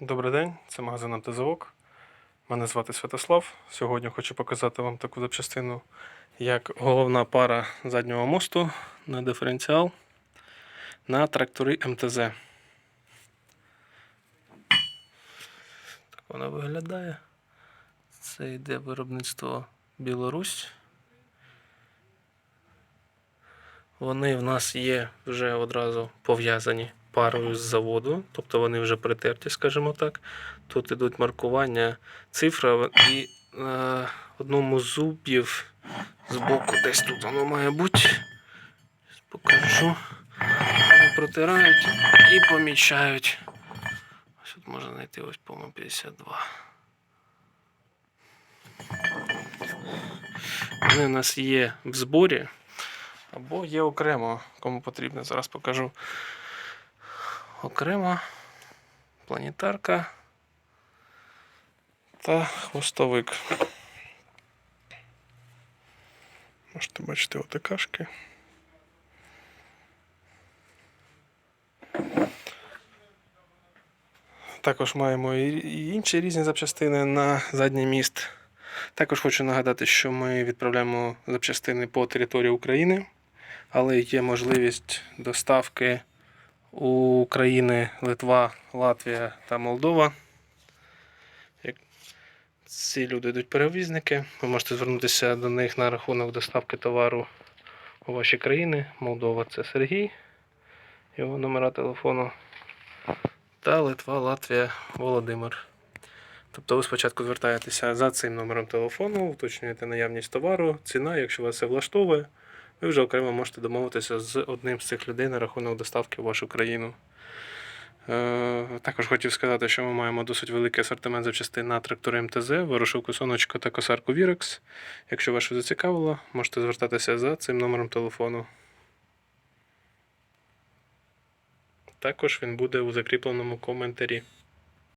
Добрий день, це магазин «Автозавок». Мене звати Святослав. Сьогодні хочу показати вам таку запчастину, як головна пара заднього мосту на диференціал на трактори МТЗ. Так вона виглядає. Це йде виробництво Білорусь. Вони в нас є вже одразу пов'язані парою з заводу, тобто вони вже притерті, скажімо так. Тут ідуть маркування, цифра і на одному з зубів з боку десь тут воно має бути. Покажу. Вони протирають і помічають. Ось тут можна знайти ось, по-моєму, 52. Вони у нас є в зборі. Або є окремо, кому потрібно, зараз покажу. Окремо планетарка та хвостовик. Можете бачити отакашки. Також маємо і інші різні запчастини на задній міст. Також хочу нагадати, що ми відправляємо запчастини по території України, але є можливість доставки України, Литва, Латвія та Молдова. Ці люди йдуть перевізники, ви можете звернутися до них на рахунок доставки товару у ваші країни. Молдова це Сергій, його номера телефону. Та Литва, Латвія, Володимир. Тобто ви спочатку звертаєтеся за цим номером телефону, уточнюєте наявність товару, ціна, якщо вас це влаштовує, ви вже окремо можете домовитися з одним з цих людей на рахунок доставки в вашу країну. Е, також хотів сказати, що ми маємо досить великий асортимент запчастин на трактори МТЗ, ворошилку соночку та косарку Вірекс. Якщо вас щось зацікавило, можете звертатися за цим номером телефону. Також він буде у закріпленому коментарі.